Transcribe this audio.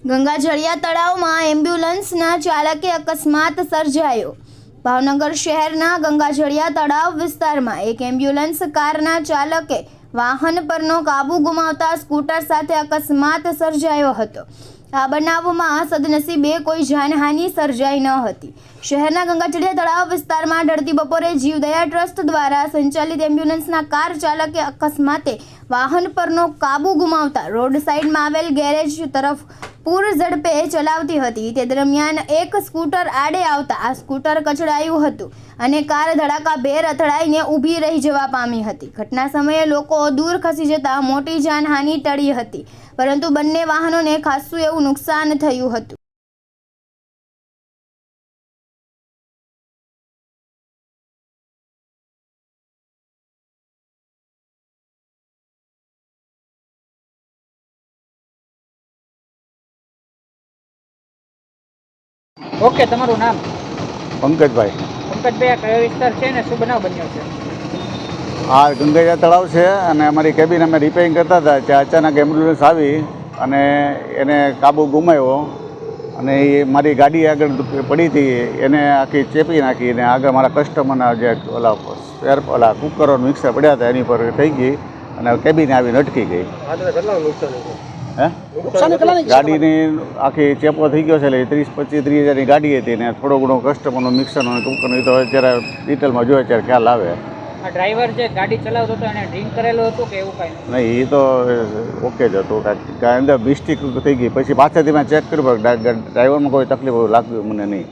ગંગાજળિયા તળાવમાં એમ્બ્યુલન્સના ચાલકે અકસ્માત સર્જાયો. ભાવનગર શહેરના ગંગાજળિયા તળાવ વિસ્તારમાં એક એમ્બ્યુલન્સ કારના ચાલકે વાહન પરનો કાબુ ગુમાવતા સ્કૂટર સાથે અકસ્માત સર્જાયો હતો. આ બનાવમાં સદનસીબે કોઈ જાનહાનિ સર્જાઈ ન હતી. શહેરના ગંગાજળિયા તળાવ વિસ્તારમાં ઢળતી બપોરે જીવદયા ટ્રસ્ટ દ્વારા સંચાલિત એમ્બ્યુલન્સના કાર ચાલકે અકસ્માતે વાહન પરનો કાબુ ગુમાવતા રોડ સાઈડમાં આવેલ ગેરેજ તરફ પૂર ઝડપે ચલાવતી હતી. તે દરમિયાન એક સ્કૂટર આડે આવતા આ સ્કૂટર કચડાયું હતું અને કાર ધડાકાભેર અથડાઈને ઊભી રહી જવા પામી હતી. ઘટના સમયે લોકો દૂર ખસી જતા મોટી જાનહાનિ ટળી હતી. પરંતુ બંને વાહનોને ખાસ્સું એવું નુકસાન થયું હતું. ઓકે તમારું નામ? પંકજભાઈ. પંકજભાઈ આ કયો વિસ્તાર છે ને શું બનાવ બન્યો છે? આ ગંગૈયા તળાવ છે અને અમારી કેબિન અમે રિપેરિંગ કરતા હતા ત્યાં અચાનક એમ્બ્યુલન્સ આવી અને એને કાબુ ગુમાવ્યો અને એ મારી ગાડી આગળ પડી હતી એને આખી ચેપી નાખી અને આગળ મારા કસ્ટમરના જે ઓલા સ્પેર ઓલા કુકરો મિક્સર પડ્યા હતા એની પર થઈ ગઈ અને કેબિન આવીને અટકી ગઈ. હે? ગાડીની આખી ચેપો થઈ ગયો છે એટલે ત્રીસ પચીસ ત્રીસ હજારની ગાડી હતી ને થોડો ઘણો કસ્ટમરનો મિક્સરનો અને કુકરનો એ તો અત્યારે ડિટેલમાં જોઈએ ત્યારે ખ્યાલ આવે. ડ્રાઈવર જે ગાડી ચલાવતો હતો એને ડ્રિંક કરેલું હતું કે એવું કાંઈ નહીં એ તો ઓકે જ હતું. કાંઈ અંદર મિસ્ટેક થઈ ગઈ. પછી પાછળથી મેં ચેક કર્યું ડ્રાઈવરમાં કોઈ તકલીફ લાગતી મને નહીં.